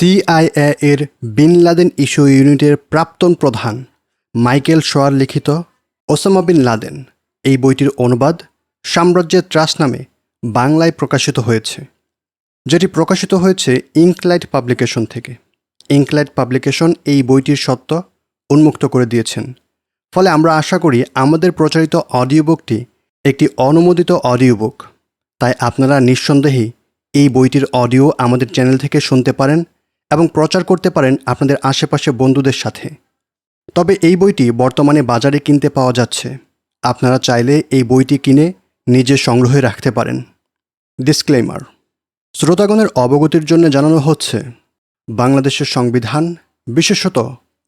CIA এর bin Laden issue ইউনিটের প্রাক্তন প্রধান মাইকেল শোয়ার লিখিত ওসামা বিন লাদেন এই বইটির অনুবাদ সাম্রাজ্যের ত্রাস নামে বাংলায় প্রকাশিত হয়েছে, যেটি প্রকাশিত হয়েছে ইঙ্কলাইট পাবলিকেশন থেকে। ইঙ্কলাইট পাবলিকেশন এই বইটির সত্য উন্মুক্ত করে দিয়েছেন। ফলে আমরা আশা করি আমাদের প্রচারিত অডিও বুকটি একটি অনুমোদিত অডিও বুক তাই আপনারা নিঃসন্দেহেই এই বইটির অডিও আমাদের চ্যানেল থেকে শুনতে পারেন এবং প্রচার করতে পারেন আপনাদের আশেপাশে বন্ধুদের সাথে। তবে এই বইটি বর্তমানে বাজারে কিনতে পাওয়া যাচ্ছে। আপনারা চাইলে এই বইটি কিনে নিজে সংগ্রহে রাখতে পারেন। ডিসক্লেমার শ্রোতাগণের অবগতির জন্য জানানো হচ্ছে, বাংলাদেশের সংবিধান বিশেষত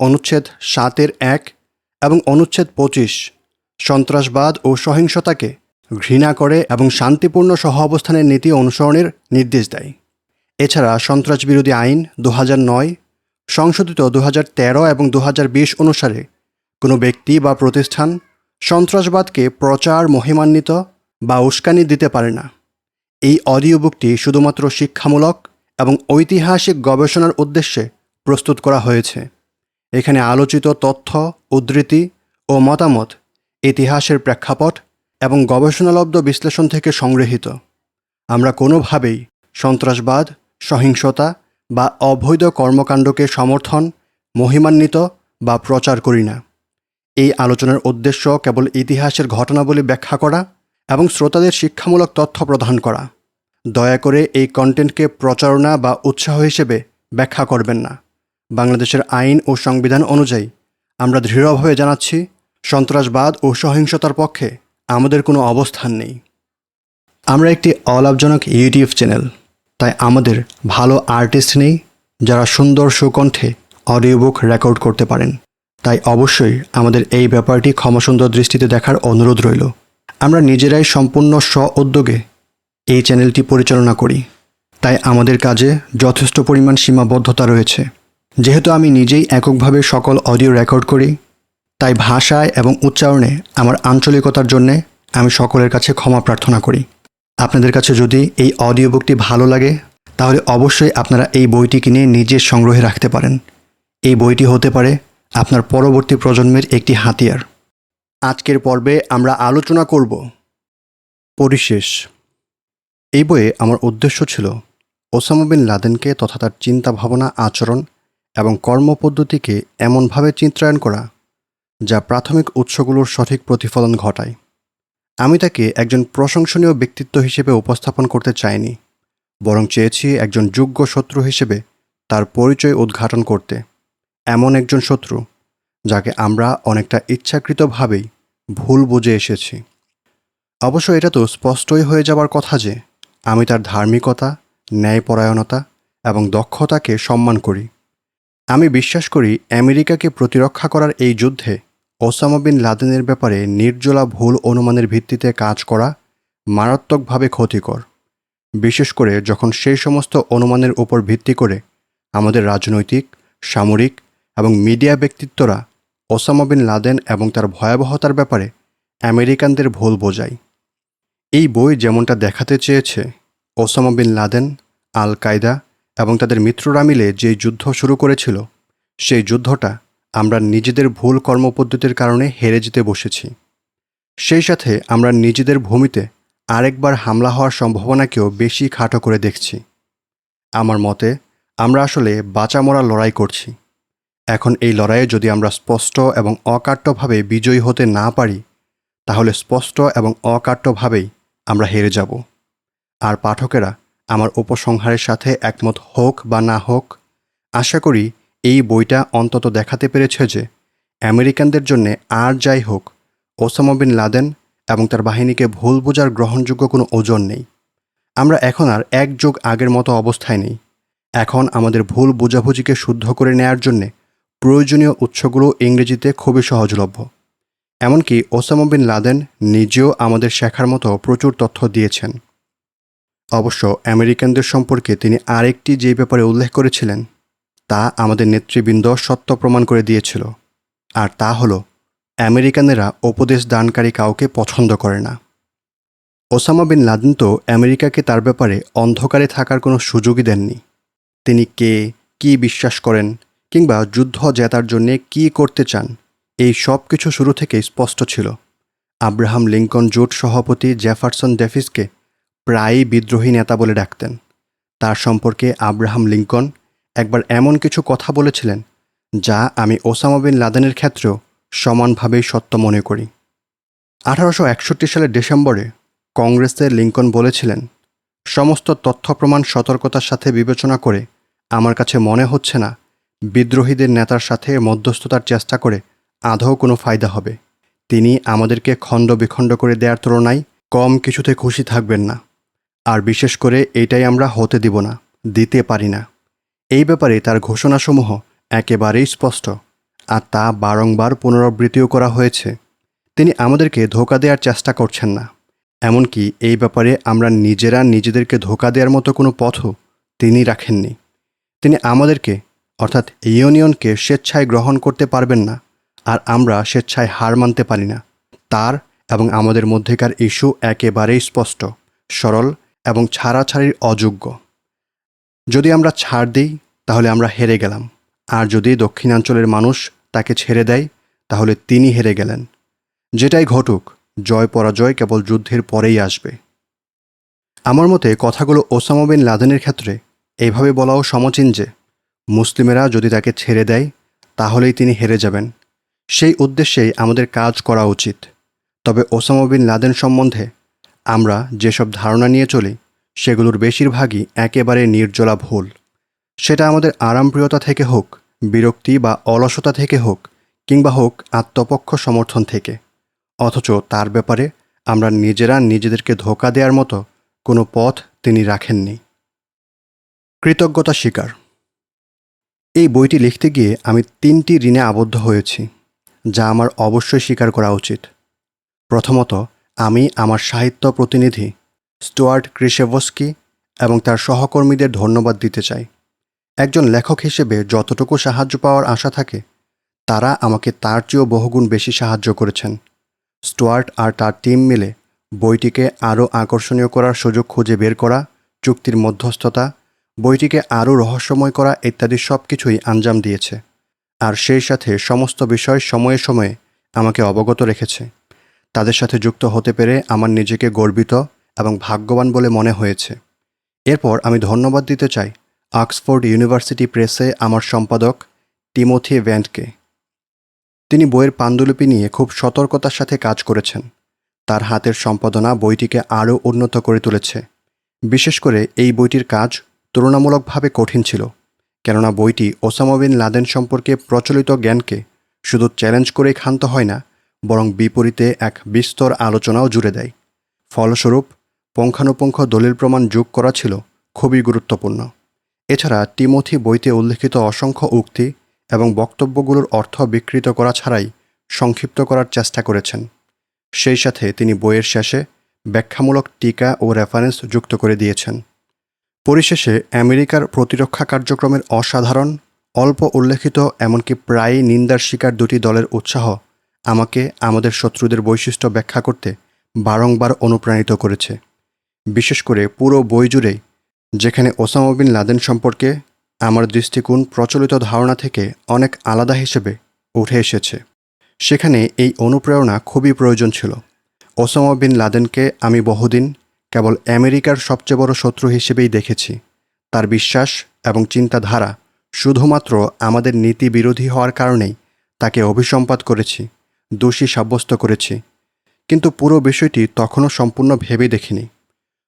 অনুচ্ছেদ সাতের এক এবং অনুচ্ছেদ পঁচিশ সন্ত্রাসবাদ ও সহিংসতাকে ঘৃণা করে এবং শান্তিপূর্ণ সহ অবস্থানের নীতি অনুসরণের নির্দেশ দেয়। এছাড়া সন্ত্রাস বিরোধী আইন দু নয়, সংশোধিত দু তেরো এবং দু হাজার বিশ অনুসারে কোনো ব্যক্তি বা প্রতিষ্ঠান সন্ত্রাসবাদকে প্রচার মহিমান্বিত বা উস্কানি দিতে পারে না। এই অডিও বুকটি শুধুমাত্র শিক্ষামূলক এবং ঐতিহাসিক গবেষণার উদ্দেশ্যে প্রস্তুত করা হয়েছে। এখানে আলোচিত তথ্য, উদ্ধৃতি ও মতামত ইতিহাসের প্রেক্ষাপট এবং গবেষণালব্ধ বিশ্লেষণ থেকে সংগৃহীত। আমরা কোনোভাবেই সন্ত্রাসবাদ সহিংসতা বা অবৈধ কর্মকাণ্ডকে সমর্থন, মহিমান্বিত বা প্রচার করি না। এই আলোচনার উদ্দেশ্য কেবল ইতিহাসের ঘটনাবলী ব্যাখ্যা করা এবং শ্রোতাদের শিক্ষামূলক তথ্য প্রদান করা। দয়া করে এই কন্টেন্টকে প্রচারণা বা উৎসাহ হিসেবে ব্যাখ্যা করবেন না। বাংলাদেশের আইন ও সংবিধান অনুযায়ী আমরা দৃঢ়ভাবে জানাচ্ছি, সন্ত্রাসবাদ ও সহিংসতার পক্ষে আমাদের কোনো অবস্থান নেই। আমরা একটি অলাভজনক ইউটিউব চ্যানেল। তাই আমাদের ভালো আর্টিস্ট নেই যারা সুন্দর সুকণ্ঠে অডিও বুক রেকর্ড করতে পারেন। তাই অবশ্যই আমাদের এই ব্যাপারটি ক্ষমাসুন্দর দৃষ্টিতে দেখার অনুরোধ রইল। আমরা নিজেরাই সম্পূর্ণ স্ব উদ্যোগে এই চ্যানেলটি পরিচালনা করি। তাই আমাদের কাজে যথেষ্ট পরিমাণ সীমাবদ্ধতা রয়েছে। যেহেতু আমি নিজেই এককভাবে সকল অডিও রেকর্ড করি, তাই ভাষায় এবং উচ্চারণে আমার আঞ্চলিকতার জন্যে আমি সকলের কাছে ক্ষমা প্রার্থনা করি। আপনাদের কাছে যদি এই অডিও বুকটি ভালো লাগে, তাহলে অবশ্যই আপনারা এই বইটি কিনে নিজের সংগ্রহে রাখতে পারেন। এই বইটি হতে পারে আপনার পরবর্তী প্রজন্মের একটি হাতিয়ার। আজকের পর্বে আমরা আলোচনা করব পরিশেষ। এই বইয়ে আমার উদ্দেশ্য ছিল ওসামা বিন লাদেনকে তথা তার চিন্তা ভাবনা আচরণ এবং কর্মপদ্ধতিকে এমনভাবে চিত্রায়ন করা, যা প্রাথমিক উৎসগুলোর সঠিক প্রতিফলন ঘটায়। আমি তাকে একজন প্রশংসনীয় ব্যক্তিত্ব হিসেবে উপস্থাপন করতে চাইনি, বরং চেয়েছি একজন যোগ্য শত্রু হিসেবে তার পরিচয় উদ্ঘাটন করতে। এমন একজন শত্রু যাকে আমরা অনেকটা ইচ্ছাকৃতভাবেই ভুল বুঝে এসেছি। অবশ্য এটা তো স্পষ্টই হয়ে যাবার কথা যে, আমি তার ধার্মিকতা, ন্যায়পরায়ণতা এবং দক্ষতাকে সম্মান করি। আমি বিশ্বাস করি আমেরিকাকে প্রতিরক্ষা করার এই যুদ্ধে ওসামা বিন লাদেনের ব্যাপারে নির্জলা ভুল অনুমানের ভিত্তিতে কাজ করা মারাত্মকভাবে ক্ষতিকর। বিশেষ করে যখন সেই সমস্ত অনুমানের উপর ভিত্তি করে আমাদের রাজনৈতিক, সামরিক এবং মিডিয়া ব্যক্তিত্বরা ওসামা বিন লাদেন এবং তার ভয়াবহতার ব্যাপারে আমেরিকানদের ভুল বোঝায়। এই বই যেমনটা দেখাতে চেয়েছে ওসামা বিন লাদেন আল কায়দা এবং তাদের মিত্ররা মিলে যে যুদ্ধ শুরু করেছিল, সেই যুদ্ধটা আমরা নিজেদের ভুল কর্মপদ্ধতির কারণে হেরে যেতে বসেছি। সেই সাথে আমরা নিজেদের ভূমিতে আরেকবার হামলা হওয়ার সম্ভাবনাকেও বেশি খাটো করে দেখছি। আমার মতে, আমরা আসলে বাঁচা মরা লড়াই করছি। এখন এই লড়াইয়ে যদি আমরা স্পষ্ট এবং অকাট্যভাবে বিজয়ী হতে না পারি, তাহলে স্পষ্ট এবং অকাট্যভাবেই আমরা হেরে যাব। আর পাঠকেরা আমার উপসংহারের সাথে একমত হোক বা না হোক, আশা করি এই বইটা অন্তত দেখাতে পেরেছে যে আমেরিকানদের জন্য আর যাই হোক, ওসামা বিন লাদেন এবং তার বাহিনীকে ভুল বোঝার গ্রহণযোগ্য কোনো ওজন নেই। আমরা এখন আর এক যুগ আগের মতো অবস্থায় নেই। এখন আমাদের ভুল বোঝাবুঝিকে শুদ্ধ করে নেয়ার জন্যে প্রয়োজনীয় উৎসগুলো ইংরেজিতে খুবই সহজলভ্য। এমনকি ওসামা বিন লাদেন নিজেও আমাদের শেখার মতো প্রচুর তথ্য দিয়েছেন। অবশ্য আমেরিকানদের সম্পর্কে তিনি আরেকটি যে ব্যাপারে উল্লেখ করেছিলেন তা আমাদের নেতৃবৃন্দ সত্য প্রমাণ করে দিয়েছিল। আর তা হলো, আমেরিকানেরা উপদেশ দানকারী কাউকে পছন্দ করে না। ওসামা বিন লাদেন তো আমেরিকাকে তার ব্যাপারে অন্ধকারে থাকার কোনো সুযোগই দেননি। তিনি কে, কী বিশ্বাস করেন, কিংবা যুদ্ধ জেতার জন্যে কী করতে চান, এই সব কিছু শুরু থেকেই স্পষ্ট ছিল। আব্রাহাম লিঙ্কন জোট সভাপতি জেফারসন ডেফিসকে প্রায়ই বিদ্রোহী নেতা বলে ডাকতেন। তার সম্পর্কে আব্রাহাম লিঙ্কন একবার এমন কিছু কথা বলেছিলেন যা আমি ওসামা বিন লাদেনের ক্ষেত্রেও সমানভাবেই সত্য মনে করি। আঠারোশো একষট্টি সালের ডিসেম্বরে কংগ্রেসের লিঙ্কন বলেছিলেন, সমস্ত তথ্য প্রমাণ সতর্কতার সাথে বিবেচনা করে আমার কাছে মনে হচ্ছে না বিদ্রোহীদের নেতার সাথে মধ্যস্থতার চেষ্টা করে আদৌ কোনো ফায়দা হবে। তিনি আমাদেরকে খণ্ড বিখণ্ড করে দেওয়ার তুলনায় কম কিছুতে খুশি থাকবেন না। আর বিশেষ করে এটাই আমরা হতে দিব না, দিতে পারি না। এই ব্যাপারে তার ঘোষণাসমূহ একেবারেই স্পষ্ট, আর তা বারংবার পুনরাবৃত্তিও করা হয়েছে। তিনি আমাদেরকে ধোকা দেওয়ার চেষ্টা করছেন না। এমনকি এই ব্যাপারে আমরা নিজেরা নিজেদেরকে ধোকা দেওয়ার মতো কোনো পথও তিনি রাখেননি। তিনি আমাদেরকে, অর্থাৎ ইউনিয়নকে স্বেচ্ছায় গ্রহণ করতে পারবেন না, আর আমরা স্বেচ্ছায় হার মানতে পারি না। তার এবং আমাদের মধ্যেকার ইস্যু একেবারেই স্পষ্ট, সরল এবং ছাড়াছাড়ির অযোগ্য। যদি আমরা ছাড় দিই, তাহলে আমরা হেরে গেলাম। আর যদি দক্ষিণাঞ্চলের মানুষ তাকে ছেড়ে দেয়, তাহলে তিনি হেরে গেলেন। যেটাই ঘটুক, জয় পরাজয় কেবল যুদ্ধের পরেই আসবে। আমার মতে কথাগুলো ওসামা বিন লাদেনের ক্ষেত্রে এইভাবে বলাও সমচীন যে, মুসলিমেরা যদি তাকে ছেড়ে দেয়, তাহলেই তিনি হেরে যাবেন। সেই উদ্দেশ্যেই আমাদের কাজ করা উচিত। তবে ওসামা বিন লাদেন সম্বন্ধে আমরা যেসব ধারণা নিয়ে চলি সেগুলোর বেশিরভাগই একেবারে নির্জলা ভুল। সেটা আমাদের আরামপ্রিয়তা থেকে হোক, বিরক্তি বা অলসতা থেকে হোক, কিংবা হোক আত্মপক্ষ সমর্থন থেকে। অথচ তার ব্যাপারে আমরা নিজেরা নিজেদেরকে ধোকা দেওয়ার মতো কোনো পথ তিনি রাখেননি। কৃতজ্ঞতা স্বীকার। এই বইটি লিখতে গিয়ে আমি তিনটি ঋণে আবদ্ধ হয়েছি, যা আমার অবশ্যই স্বীকার করা উচিত। প্রথমত, আমি আমার সাহিত্য প্রতিনিধি স্টুয়ার্ট ক্রিশেভস্কি এবং তার সহকর্মীদের ধন্যবাদ দিতে চাই। একজন লেখক হিসেবে যতটুকু সাহায্য পাওয়ার আশা থাকে, তারা আমাকে তার চেয়েও বহুগুণ বেশি সাহায্য করেছেন। স্টুয়ার্ট আর তার টিম মিলে বইটিকে আরও আকর্ষণীয় করার সুযোগ খুঁজে বের করা, চুক্তির মধ্যস্থতা, বইটিকে আরও রহস্যময় করা ইত্যাদি সব কিছুই আঞ্জাম দিয়েছে। আর সেই সাথে সমস্ত বিষয় সময়ে সময়ে আমাকে অবগত রেখেছে। তাদের সাথে যুক্ত হতে পেরে আমার নিজেকে গর্বিত এবং ভাগ্যবান বলে মনে হয়েছে। এরপর আমি ধন্যবাদ দিতে চাই অক্সফোর্ড ইউনিভার্সিটি প্রেসে আমার সম্পাদক টিমোথি ভ্যান্টকে। তিনি বইয়ের পাণ্ডুলিপি নিয়ে খুব সতর্কতার সাথে কাজ করেছেন। তার হাতের সম্পাদনা বইটিকে আরও উন্নত করে তুলেছে। বিশেষ করে এই বইটির কাজ তুলনামূলকভাবে কঠিন ছিল, কেননা বইটি ওসামা বিন লাদেন সম্পর্কে প্রচলিত জ্ঞানকে শুধু চ্যালেঞ্জ করেই ক্ষান্ত হয় না, বরং বিপরীতে এক বিস্তর আলোচনাও জুড়ে দেয়। ফলস্বরূপ পুঙ্খানুপুঙ্খ দলিল প্রমাণ যোগ করা ছিল খুবই গুরুত্বপূর্ণ। এছাড়া টিমোথি বইতে উল্লেখিত অসংখ্য উক্তি এবং বক্তব্যগুলোর অর্থ বিকৃত করা ছাড়াই সংক্ষিপ্ত করার চেষ্টা করেছেন। সেই সাথে তিনি বইয়ের শেষে ব্যাখ্যামূলক টিকা ও রেফারেন্স যুক্ত করে দিয়েছেন। পরিশেষে আমেরিকার প্রতিরক্ষা কার্যক্রমের অসাধারণ, অল্প উল্লেখিত এমনকি প্রায়ই নিন্দার শিকার দুটি দলের উৎসাহ আমাকে আমাদের শত্রুদের বৈশিষ্ট্য ব্যাখ্যা করতে বারংবার অনুপ্রাণিত করেছে। বিশেষ করে পুরো বই জুড়েই, যেখানে ওসামা বিন লাদেন সম্পর্কে আমার দৃষ্টিকোণ প্রচলিত ধারণা থেকে অনেক আলাদা হিসেবে উঠে এসেছে। সেখানে এই অনুপ্রেরণা খুবই প্রয়োজন ছিল। ওসামা বিন লাদেনকে আমি বহুদিন কেবল আমেরিকার সবচেয়ে বড় শত্রু হিসেবেই দেখেছি। তার বিশ্বাস এবং চিন্তাধারা শুধুমাত্র আমাদের নীতি বিরোধী হওয়ার কারণেই তাকে অভিসম্পাত করেছি, দোষী সাব্যস্ত করেছি। কিন্তু পুরো বিষয়টি তখনও সম্পূর্ণ ভেবে দেখিনি।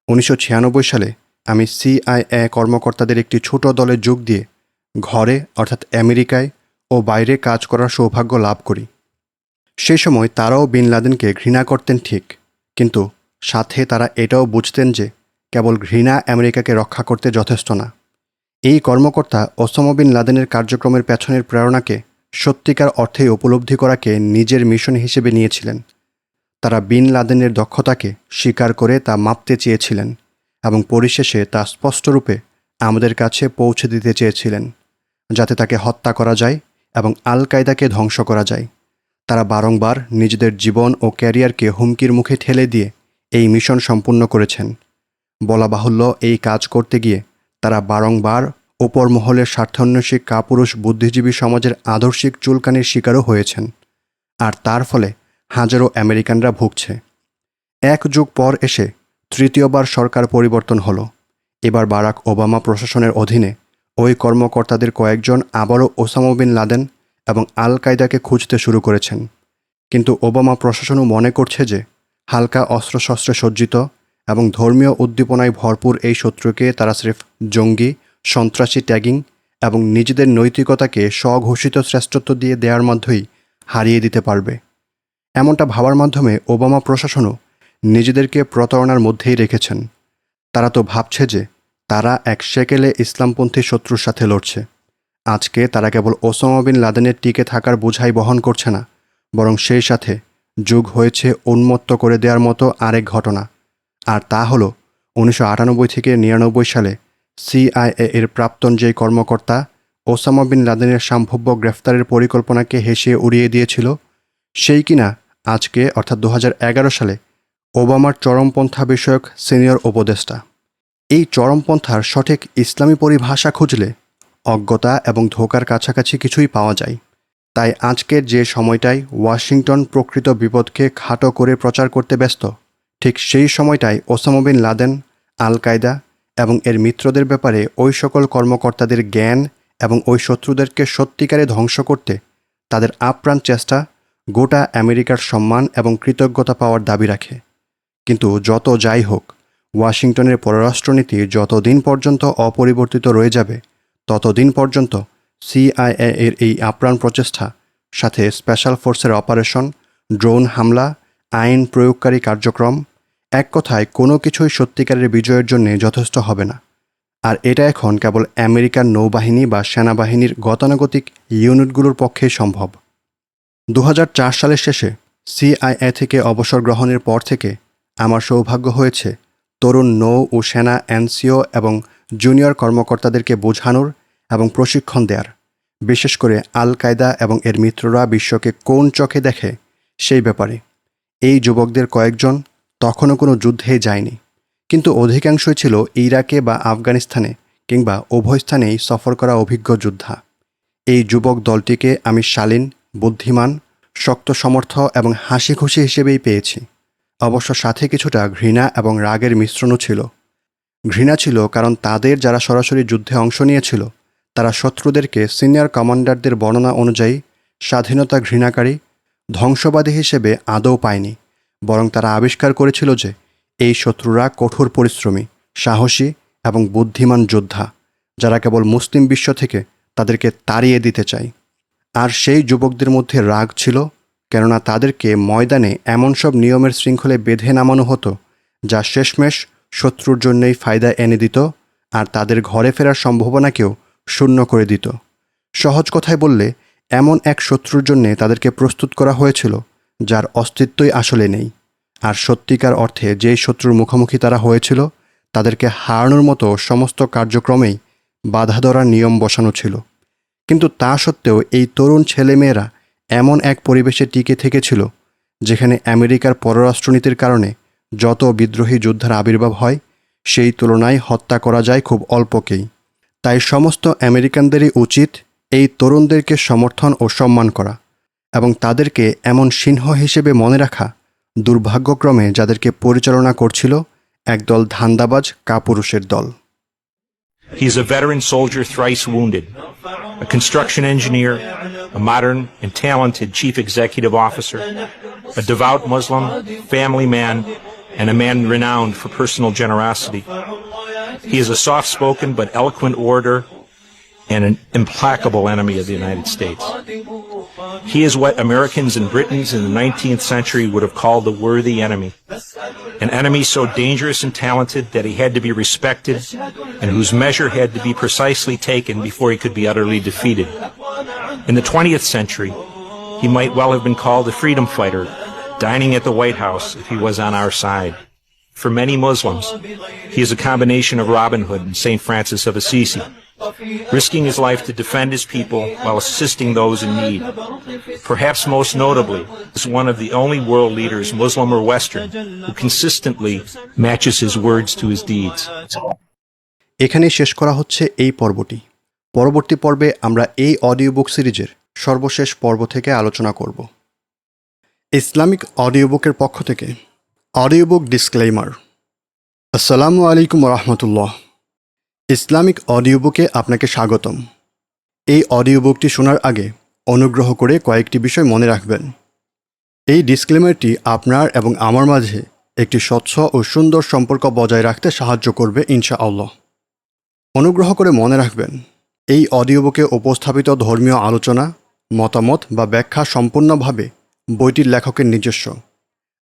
উনিশশো ছিয়ানব্বই সালে আমি সিআইএ কর্মকর্তাদের একটি ছোট দলে যোগ দিয়ে ঘরে, অর্থাৎ আমেরিকায় ও বাইরে কাজ করার সৌভাগ্য লাভ করি। সেই সময় তারাও বিন লাদেনকে ঘৃণা করতেন ঠিক, কিন্তু সাথে তারা এটাও বুঝতেন যে কেবল ঘৃণা আমেরিকাকে রক্ষা করতে যথেষ্ট না। এই কর্মকর্তা ওসামা বিন লাদেনের কার্যক্রমের পেছনের প্রেরণাকে সত্যিকার অর্থে উপলব্ধি করাকে নিজের মিশন হিসেবে নিয়েছিলেন। তারা বিন লাদেনের দক্ষতাকে স্বীকার করে তা মাপতে চেয়েছিলেন এবং পরিশেষে তা স্পষ্টরূপে আমাদের কাছে পৌঁছে দিতে চেয়েছিলেন, যাতে তাকে হত্যা করা যায় এবং আল কায়দাকে ধ্বংস করা যায়। তারা বারংবার নিজেদের জীবন ও ক্যারিয়ারকে হুমকির মুখে ঠেলে দিয়ে এই মিশন সম্পূর্ণ করেছেন। বলা বাহুল্য এই কাজ করতে গিয়ে তারা বারংবার ওপর মহলের স্বার্থান্বেষী কাপুরুষ বুদ্ধিজীবী সমাজের আদর্শিক চুলকানির শিকারও হয়েছেন। আর তার ফলে হাজারো আমেরিকানরা ভুগছে। এক যুগ পর এসে তৃতীয়বার সরকার পরিবর্তন হলো। এবার বারাক ওবামা প্রশাসনের অধীনে ওই কর্মকর্তাদের কয়েকজন আবারও ওসামা বিন লাদেন এবং আল কায়দাকে খুঁজতে শুরু করেছেন। কিন্তু ওবামা প্রশাসনও মনে করছে যে হালকা অস্ত্রশস্ত্রে সজ্জিত এবং ধর্মীয় উদ্দীপনায় ভরপুর এই শত্রুকে তারা স্রেফ জঙ্গি, সন্ত্রাসী ট্যাগিং এবং নিজেদের নৈতিকতাকে স্বঘোষিত শ্রেষ্ঠত্ব দিয়ে দেওয়ার মধ্যেই হারিয়ে দিতে পারবে। এমনটা ভাবার মাধ্যমে ওবামা প্রশাসনও নিজেদেরকে প্রতারণার মধ্যেই রেখেছেন। তারা তো ভাবছে যে তারা এক সেকেলে ইসলামপন্থী শত্রুর সাথে লড়ছে। আজকে তারা কেবল ওসামা বিন লাদেনের টিকে থাকার বোঝাই বহন করছে না, বরং সেই সাথে যুগ হয়েছে উন্মত্ত করে দেওয়ার মতো আরেক ঘটনা। আর তা হলো উনিশশো আটানব্বই থেকে নিরানব্বই সালে সিআইএ এর প্রাক্তন যেই কর্মকর্তা ওসামা বিন লাদেনের সম্ভাব্য গ্রেফতারের পরিকল্পনাকে হেসে উড়িয়ে দিয়েছিল, সেই কিনা আজকে, অর্থাৎ দু হাজার এগারো সালে, ওবামার চরমপন্থা বিষয়ক সিনিয়র উপদেষ্টা। এই চরমপন্থার সঠিক ইসলামী পরিভাষা খুঁজলে অজ্ঞতা এবং ধোকার কাছাকাছি কিছুই পাওয়া যায়। তাই আজকের যে সময়টায় ওয়াশিংটন প্রকৃত বিপদকে খাটো করে প্রচার করতে ব্যস্ত, ঠিক সেই সময়টাই ওসামা বিন লাদেন আল কায়দা এবং এর মিত্রদের ব্যাপারে ওই সকল কর্মকর্তাদের জ্ঞান এবং ওই শত্রুদেরকে সত্যিকারে ধ্বংস করতে তাদের আপ্রাণ চেষ্টা গোটা আমেরিকার সম্মান এবং কৃতজ্ঞতা পাওয়ার দাবি রাখে। কিন্তু যত যাই হোক, ওয়াশিংটনের পররাষ্ট্রনীতি যতদিন পর্যন্ত অপরিবর্তিত রয়ে যাবে, ততদিন পর্যন্ত সিআইএ এর এই আপ্রাণ প্রচেষ্টা, সাথে স্পেশাল ফোর্সের অপারেশন, ড্রোন হামলা, আইন প্রয়োগকারী কার্যক্রম, এক কথায় কোনো কিছুই সত্যিকারের বিজয়ের জন্য যথেষ্ট হবে না। আর এটা এখন কেবল আমেরিকার নৌবাহিনী বা সেনাবাহিনীর গতানুগতিক ইউনিটগুলোর পক্ষেই সম্ভব। দু হাজার চার সালের শেষে সিআইএ থেকে অবসর গ্রহণের পর থেকে আমার সৌভাগ্য হয়েছে তরুণ নৌ ও সেনা এনসিও এবং জুনিয়র কর্মকর্তাদেরকে বোঝানোর এবং প্রশিক্ষণ দেওয়ার বিশেষ করে আল কায়দা এবং এর মিত্ররা বিশ্বকে কোন চোখে দেখে সেই ব্যাপারে। এই যুবকদের কয়েকজন তখনও কোনো যুদ্ধে যায়নি। কিন্তু অধিকাংশই ছিল ইরাকে বা আফগানিস্তানে কিংবা উভয় স্থানেই সফর করা অভিজ্ঞ যোদ্ধা। এই যুবক দলটিকে আমি শালীন বুদ্ধিমান, শক্ত সমর্থ এবং হাসি খুশি হিসেবেই পেয়েছি। অবশ্য সাথে কিছুটা ঘৃণা এবং রাগের মিশ্রণও ছিল। ঘৃণা ছিল কারণ তাদের যারা সরাসরি যুদ্ধে অংশ নিয়েছিল, তারা শত্রুদেরকে সিনিয়র কমান্ডারদের বর্ণনা অনুযায়ী স্বাধীনতা ঘৃণাকারী, ধ্বংসবাদী হিসেবে আদৌ পায়নি, বরং তারা আবিষ্কার করেছিল যে এই শত্রুরা কঠোর পরিশ্রমী, সাহসী এবং বুদ্ধিমান যোদ্ধা, যারা কেবল মুসলিম বিশ্ব থেকে তাদেরকে তাড়িয়ে দিতে চায়। আর সেই যুবকদের মধ্যে রাগ ছিল, কেননা তাদেরকে ময়দানে এমন সব নিয়মের শৃঙ্খলে বেঁধে নামানো হতো, যা শেষমেশ শত্রুর জন্যই ফায়দা এনে দিত আর তাদের ঘরে ফেরার সম্ভাবনাকেও শূন্য করে দিত। সহজ কথায় বললে, এমন এক শত্রুর জন্যে তাদেরকে প্রস্তুত করা হয়েছিল, যার অস্তিত্বই আসলে নেই। আর সত্যিকার অর্থে যেই শত্রুর মুখোমুখি তারা হয়েছিল, তাদেরকে হারানোর মতো সমস্ত কার্যক্রমেই বাধা ধরার নিয়ম বসানো ছিল। কিন্তু তা সত্ত্বেও এই তরুণ ছেলেমেয়েরা এমন এক পরিবেশে টিকে থেকেছিল, যেখানে আমেরিকার পররাষ্ট্রনীতির কারণে যত বিদ্রোহী যোদ্ধার আবির্ভাব হয়, সেই তুলনায় হত্যা করা যায় খুব অল্পকেই তাই সমস্ত আমেরিকানদেরই উচিত এই তরুণদেরকে সমর্থন ও সম্মান করা এবং তাদেরকে এমন সিংহ হিসেবে মনে রাখা দুর্ভাগ্যক্রমে যাদেরকে পরিচালনা করছিল একদল ধান্দাবাজ কাপুরুষের দল। He's a veteran soldier thrice wounded, a construction engineer, a modern and talented chief executive officer, a devout Muslim, family man, and a man renowned for personal generosity. He is a soft-spoken but eloquent orator and an implacable enemy of the United States. He is what Americans and Britons in the 19th century would have called a worthy enemy. An enemy so dangerous and talented that he had to be respected and whose measure had to be precisely taken before he could be utterly defeated. In the 20th century, he might well have been called a freedom fighter, dining at the White House if he was on our side. For many Muslims, he is a combination of Robin Hood and St. Francis of Assisi, risking his life to defend his people while assisting those in need. Perhaps most notably, is one of the only world leaders, Muslim or Western, who consistently matches his words to his deeds. এখানেই শেষ করা হচ্ছে এই পর্বটি পরবর্তী পর্বে আমরা এই অডিও বুক সিরিজের সর্বশেষ পর্ব থেকে আলোচনা করব ইসলামিক অডিও বুকের পক্ষ থেকে অডিও বুক ডিসক্লেইমার আসসালামু আলাইকুম রহমতুল্লাহ ইসলামিক অডিও বুকে আপনাকে স্বাগতম। এই অডিও বুকটি শোনার আগে অনুগ্রহ করে কয়েকটি বিষয় মনে রাখবেন। এই ডিসক্লেমারটি আপনার এবং আমার মাঝে একটি স্বচ্ছ ও সুন্দর সম্পর্ক বজায় রাখতে সাহায্য করবে ইনশাআল্লাহ। অনুগ্রহ করে মনে রাখবেন, এই অডিও বুকে উপস্থাপিত ধর্মীয় আলোচনা, মতামত বা ব্যাখ্যা সম্পূর্ণভাবে বইটির লেখকের নিজস্ব।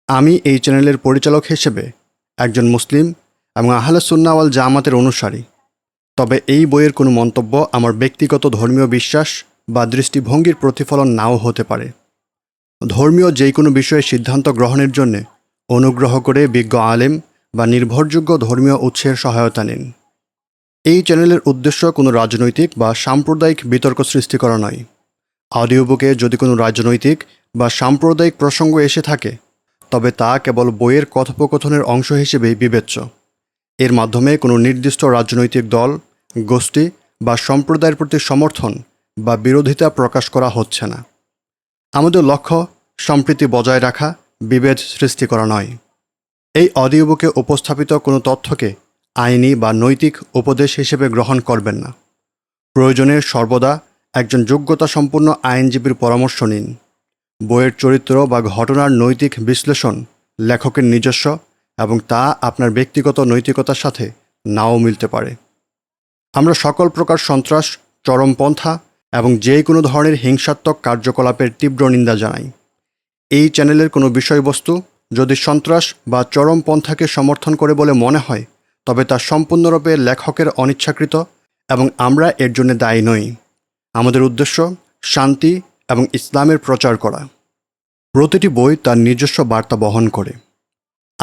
আমি এই চ্যানেলের পরিচালক হিসেবে একজন মুসলিম এবং আহলে সুন্নাওয়াল জামাতের অনুসারী। তবে এই বইয়ের কোনো মন্তব্য আমার ব্যক্তিগত ধর্মীয় বিশ্বাস বা দৃষ্টিভঙ্গির প্রতিফলন নাও হতে পারে। ধর্মীয় যে কোনো বিষয়ে সিদ্ধান্ত গ্রহণের জন্যে অনুগ্রহ করে বিজ্ঞ আলেম বা নির্ভরযোগ্য ধর্মীয় উৎসের সহায়তা নিন। এই চ্যানেলের উদ্দেশ্য কোনো রাজনৈতিক বা সাম্প্রদায়িক বিতর্ক সৃষ্টি করা নয়। অডিও বুকে যদি কোনো রাজনৈতিক বা সাম্প্রদায়িক প্রসঙ্গ এসে থাকে, তবে তা কেবল বইয়ের কথোপকথনের অংশ হিসেবেই বিবেচ্য। এর মাধ্যমে কোনো নির্দিষ্ট রাজনৈতিক দল, গোষ্ঠী বা সম্প্রদায়ের প্রতি সমর্থন বা বিরোধিতা প্রকাশ করা হচ্ছে না। আমাদের লক্ষ্য সম্প্রীতি বজায় রাখা, বিভেদ সৃষ্টি করা নয়। এই অডিও বুকে উপস্থাপিত কোনো তথ্যকে আইনি বা নৈতিক উপদেশ হিসেবে গ্রহণ করবেন না। প্রয়োজনে সর্বদা একজন যোগ্যতা সম্পন্ন আইনজীবীর পরামর্শ নিন। বইয়ের চরিত্র বা ঘটনার নৈতিক বিশ্লেষণ, লেখকের নিজস্ব এবং তা আপনার ব্যক্তিগত নৈতিকতার সাথে নাও মিলতে পারে। আমরা সকল প্রকার সন্ত্রাস, চরমপন্থা এবং যে কোনো ধরনের হিংসাত্মক কার্যকলাপের তীব্র নিন্দা জানাই। এই চ্যানেলের কোনো বিষয়বস্তু যদি সন্ত্রাস বা চরমপন্থাকে সমর্থন করে বলে মনে হয়, তবে তা সম্পূর্ণরূপে লেখকের অনিচ্ছাকৃত এবং আমরা এর জন্য দায়ী নই। আমাদের উদ্দেশ্য শান্তি এবং ইসলামের প্রচার করা। প্রতিটি বই তার নিজস্ব বার্তা বহন করে।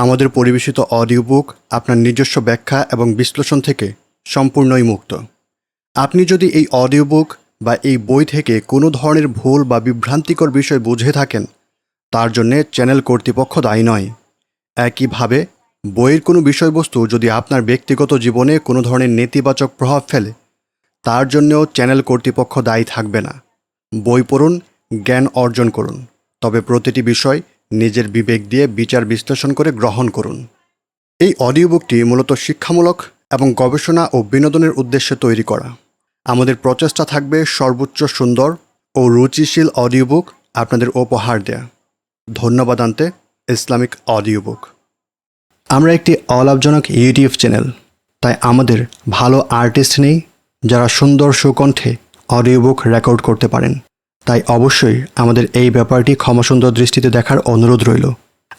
আমাদের পরিবেশিত অডিও বুক আপনার নিজস্ব ব্যাখ্যা এবং বিশ্লেষণ থেকে সম্পূর্ণই মুক্ত। আপনি যদি এই অডিও বুক বা এই বই থেকে কোনো ধরনের ভুল বা বিভ্রান্তিকর বিষয় বুঝে থাকেন, তার জন্যে চ্যানেল কর্তৃপক্ষ দায়ী নয়। একইভাবে, বইয়ের কোনো বিষয়বস্তু যদি আপনার ব্যক্তিগত জীবনে কোনো ধরনের নেতিবাচক প্রভাব ফেলে, তার জন্যও চ্যানেল কর্তৃপক্ষ দায়ী থাকবে না। বই পড়ুন, জ্ঞান অর্জন করুন। তবে প্রতিটি বিষয় নিজের বিবেক দিয়ে বিচার বিশ্লেষণ করে গ্রহণ করুন। এই অডিও বুকটি মূলত শিক্ষামূলক এবং গবেষণা ও বিনোদনের উদ্দেশ্যে তৈরি করা। আমাদের প্রচেষ্টা থাকবে সর্বোচ্চ সুন্দর ও রুচিশীল অডিও বুক আপনাদের উপহার দেয়া। ধন্যবাদ আনতে, ইসলামিক অডিও বুক আমরা একটি অলাভজনক ইউটিউব চ্যানেল, তাই আমাদের ভালো আর্টিস্ট নেই যারা সুন্দর সুকণ্ঠে অডিও বুক রেকর্ড করতে পারেন। তাই অবশ্যই আমাদের এই ব্যাপারটি ক্ষমাসুন্দর দৃষ্টিতে দেখার অনুরোধ রইল।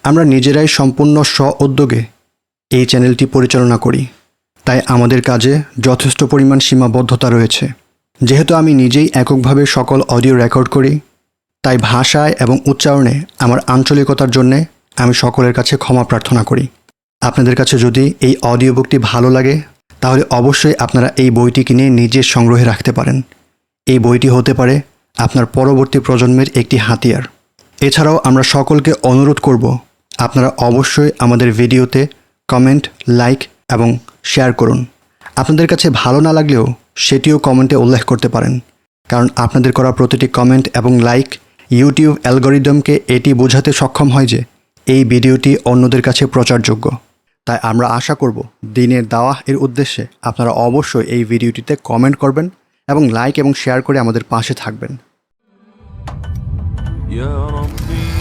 আমরা নিজেরাই সম্পূর্ণ স্ব উদ্যোগে এই চ্যানেলটি পরিচালনা করি। তাই আমাদের কাজে যথেষ্ট পরিমাণ সীমাবদ্ধতা রয়েছে। যেহেতু আমি নিজেই এককভাবে সকল অডিও রেকর্ড করি, তাই ভাষায় এবং উচ্চারণে আমার আঞ্চলিকতার জন্যে আমি সকলের কাছে ক্ষমা প্রার্থনা করি। আপনাদের কাছে যদি এই অডিও বুকটি ভালো লাগে, তাহলে অবশ্যই আপনারা এই বইটি কিনে নিজের সংগ্রহে রাখতে পারেন। এই বইটি হতে পারে আপনার পরবর্তী প্রজন্মের একটি হাতিয়ার। এছাড়াও আমরা সকলকে অনুরোধ করব, আপনারা অবশ্যই আমাদের ভিডিওতে কমেন্ট, লাইক এবং শেয়ার করুন। আপনাদের কাছে ভালো না লাগলেও সেটিও কমেন্টে উল্লেখ করতে পারেন। কারণ আপনাদের করা প্রতিটি কমেন্ট এবং লাইক ইউটিউব অ্যালগোরিদমকে এটি বোঝাতে সক্ষম হয় যে এই ভিডিওটি অন্যদের কাছে প্রচারযোগ্য। তাই আমরা আশা করব, দিনের দাওয়া এর উদ্দেশ্যে আপনারা অবশ্যই এই ভিডিওটিতে কমেন্ট করবেন এবং লাইক এবং শেয়ার করে আমাদের পাশে থাকবেন। يا ربي